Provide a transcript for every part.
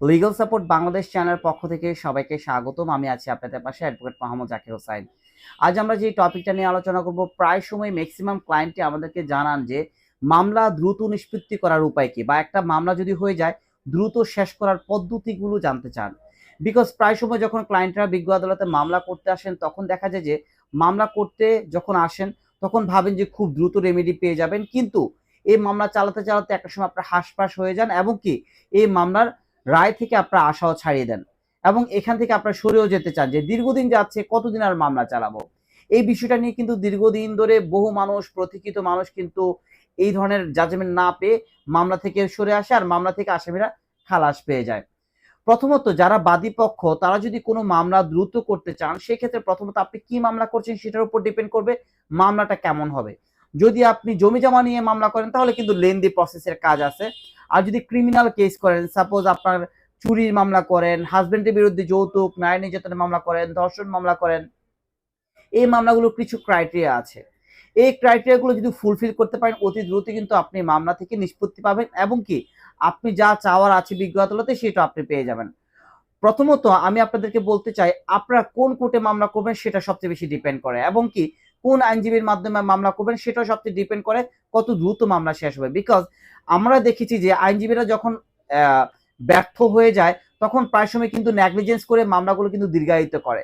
Legal support Bangladesh চ্যানেলের পক্ষ থেকে সবাইকে স্বাগতম। আমি আছি আপনাদের পাশে অ্যাডভোকেট মোহাম্মদ জাকির হোসাইন। আজ আমরা যে টপিকটা নিয়ে আলোচনা করব, প্রায় সময় ম্যাক্সিমাম ক্লায়েন্টই আমাদেরকে জানান যে, মামলা দ্রুত নিষ্পত্তি করার উপায় কি? বা একটা মামলা যদি হয়ে যায়, দ্রুত শেষ করার পদ্ধতিগুলো জানতে চান। বিকজ প্রায় সময় যখন ক্লায়েন্টরা বিজ্ঞ আদালতে মামলা করতে আসেন, তখন দেখা যায় যে, মামলা করতে যখন আসেন, তখন ভাবেন যে খুব দ্রুত রেমেডি পেয়ে যাবেন। কিন্তু এই মামলা চালাতে চালাতে একটা সময় আপনার হাসপাস হয়ে যান এবং কি, এই মামলার রায় থেকে আপনার আশাও ছাড়িয়ে দেন এবং এখান থেকে আপনার সরেও যেতে চান যে দীর্ঘদিন যাচ্ছে, কতদিন আর মামলা চালাবো? এই বিষয়টা নিয়ে কিন্তু দীর্ঘদিন ধরে বহু মানুষ, প্রতীক্ষিত মানুষ কিন্তু এই ধরনের জাজমেন্ট না পেয়ে মামলা থেকে সরে আসে আর মামলা থেকে আসামিরা খালাস পেয়ে যায়। প্রথমত যারা বাদী পক্ষ, তারা যদি কোনো মামলা দ্রুত করতে চান, সেক্ষেত্রে প্রথমত আপনি কি মামলা করছেন সেটার উপর ডিপেন্ড করবে মামলাটা কেমন হবে। যদি আপনি জমি জমা নিয়ে মামলা করেন, তাহলে কিন্তু লেন্দি প্রসেসের কাজ আছে। আর যদি ক্রিমিনাল কেস করেন সাপোজ আপনার চুরির মামলা করেন হাজবেন্ডের বিরুদ্ধে যৌতুক নারী নির্যাতনের মামলা করেন, ধর্ষণ মামলা করেন, এই মামলাগুলো কিছু ক্রাইটেরিয়া আছে। এই ক্রাইটেরিয়াগুলো যদি ফুলফিল করতে পারেন, অতি দ্রুত কিন্তু আপনি মামলা থেকে নিষ্পত্তি পাবেন এবং কি আপনি যা চাওয়ার আছে বিজ্ঞ আদালতে সেটা আপনি পেয়ে যাবেন। প্রথমত আমি আপনাদেরকে বলতে চাই, আপনারা কোন কোর্টে মামলা করবেন সেটা সবচেয়ে বেশি ডিপেন্ড করে এবং কি কোন আইনজীবীর মাধ্যমে মামলা করবেন সেটাও সবচেয়ে ডিপেন্ড করে কত দ্রুত মামলা শেষ হবে। বিকজ আমরা দেখেছি যে আইনজীবীরা যখন ব্যর্থ হয়ে যায়, তখন প্রায় সময় কিন্তু নেগলিজেন্স করে মামলাগুলো কিন্তু দীর্ঘায়িত করে।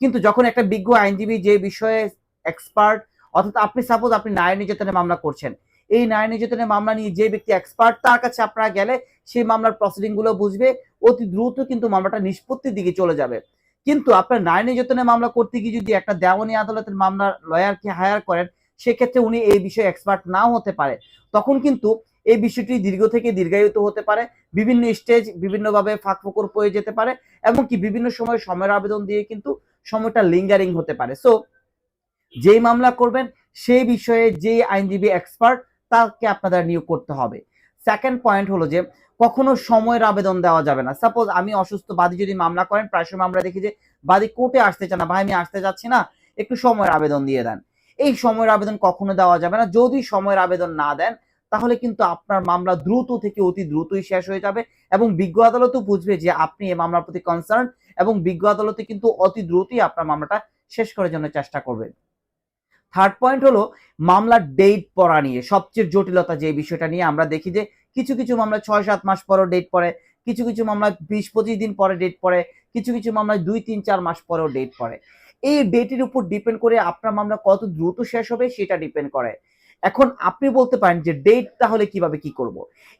কিন্তু যখন একটা বিজ্ঞ আইনজীবী যে বিষয়ে এক্সপার্ট অর্থাৎ আপনি সাপোজ আপনি নারী নির্যাতনের মামলা করছেন, এই নারী নির্যাতনের মামলা নিয়ে যে ব্যক্তি এক্সপার্ট তার কাছে আপনারা গেলে সেই মামলার প্রসিডিংগুলো বুঝবে, অতি দ্রুত কিন্তু মামলাটা নিষ্পত্তির দিকে চলে যাবে। কিন্তু আপনার নারী নির্যাতনের মামলা করতে গিয়ে যদি একটা দেওয়ানি আদালতের মামলার লয়ারকে হায়ার করেন, সেক্ষেত্রে উনি এই বিষয়ে এক্সপার্ট নাও হতে পারে। তখন কিন্তু এই বিষয়টি দীর্ঘ থেকে দীর্ঘায়িত হতে পারে, বিভিন্ন স্টেজ বিভিন্নভাবে ফাঁক ফোকর পড়ে যেতে পারে এবং কি বিভিন্ন সময় সময়ের আবেদন দিয়ে কিন্তু সময়টা লিঙ্গারিং হতে পারে। সো যেই মামলা করবেন, সেই বিষয়ে যেই আইনজীবী এক্সপার্ট তাকে আপনাদের নিয়োগ করতে হবে। সেকেন্ড পয়েন্ট হলো যে কখনো সময়ের আবেদন দেওয়া যাবে না। সাপোজ আমি অসুস্থ, বাদী যদি মামলা করেন, প্রায় সময় আমরা দেখি যে বাদী কোর্টে আসতে চান না, ভাই আমি আসতে যাচ্ছি না, একটু সময়ের আবেদন দিয়ে দেন। এই সময়ের আবেদন কখনো দেওয়া যাবে না। যদি সময়ের আবেদন না দেন, তাহলে কিন্তু আপনার মামলা দ্রুত থেকে অতি দ্রুতই শেষ হয়ে যাবে এবং বিজ্ঞ আদালতও বুঝবে যে আপনি এই মামলার প্রতি কনসার্ন এবং বিজ্ঞ আদালতে কিন্তু অতি দ্রুতই আপনার মামলাটা শেষ করার জন্য চেষ্টা করবে। থার্ড পয়েন্ট হলো মামলার ডেট পড়া নিয়ে। সবচেয়ে জটিলতা যে বিষয়টা নিয়ে আমরা দেখি যে কিছু কিছু মামলা ছয় সাত মাস পরেও ডেট পড়ে, কিছু কিছু মামলায় বিশ পঁচিশ দিন পরে ডেট পড়ে, কিছু কিছু মামলায় দুই, তিন, চার মাস পরেও ডেট পড়ে। এই ডেটের উপর ডিপেন্ড করে আপনার মামলা কত দ্রুত শেষ হবে সেটা ডিপেন্ড করে। এখন আপনি বলতে পারেন যে ডেট তাহলে কীভাবে কি করব?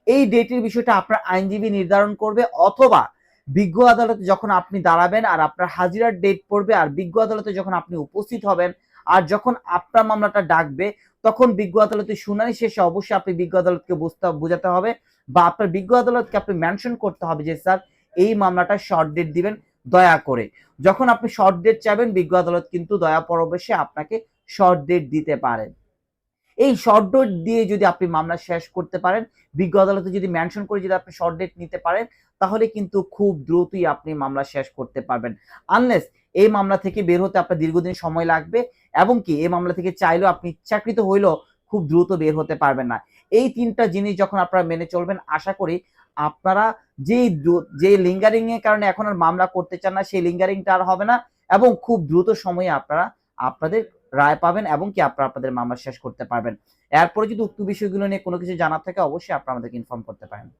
এই ডেটের বিষয়টা আপনার আইনজীবী নির্ধারণ করবে অথবা বিজ্ঞ আদালতে যখন আপনি দাঁড়াবেন আর আপনার হাজিরার ডেট পড়বে আর বিজ্ঞ আদালতে যখন আপনি উপস্থিত হবেন আর যখন আপনার মামলাটা ডাকবে, তখন বিজ্ঞ আদালতে শুনানি শেষে অবশ্যই আপনি বিজ্ঞ আদালতকে বুঝতে বোঝাতে হবে বা আপনার বিজ্ঞ আদালতকে আপনি মেনশন করতে হবে যে, স্যার, এই মামলাটা শর্ট ডেট দিবেন, দয়া করে। যখন আপনি শর্ট ডেট চাইবেন, বিজ্ঞ আদালত কিন্তু দয়া পরবেশে আপনাকে শর্ট ডেট দিতে পারেন এই শর্ট ডেট দিয়ে যদি আপনি মামলা শেষ করতে পারেন, বিজ্ঞ আদালতে যদি মেনশন করে যদি আপনি শর্ট ডেট নিতে পারেন, তাহলে কিন্তু খুব দ্রুতই আপনি মামলা শেষ করতে পারবেন। আনলেস এই মামলা থেকে বের হতে আপনার দীর্ঘদিন সময় লাগবে এবং কি এই মামলা থেকে চাইলেও আপনি ইচ্ছাকৃত হইলেও খুব দ্রুত বের হতে পারবেন না। এই তিনটা জিনিস যখন আপনারা মেনে চলবেন, আশা করি আপনারা যেই যে লিঙ্গারিং এর কারণে এখন আর মামলা করতে চান না, সেই লিঙ্গারিংটা আর হবে না এবং খুব দ্রুত সময়ে আপনারা আপনাদের রায় পাবেন এবং কি আপনারা আপনাদের মামলা শেষ করতে পারবেন। এরপরে যদি উক্ত বিষয়গুলো নিয়ে কোনো কিছু জানার থাকে, অবশ্যই আপনারা আমাদেরকে ইনফর্ম করতে পারেন।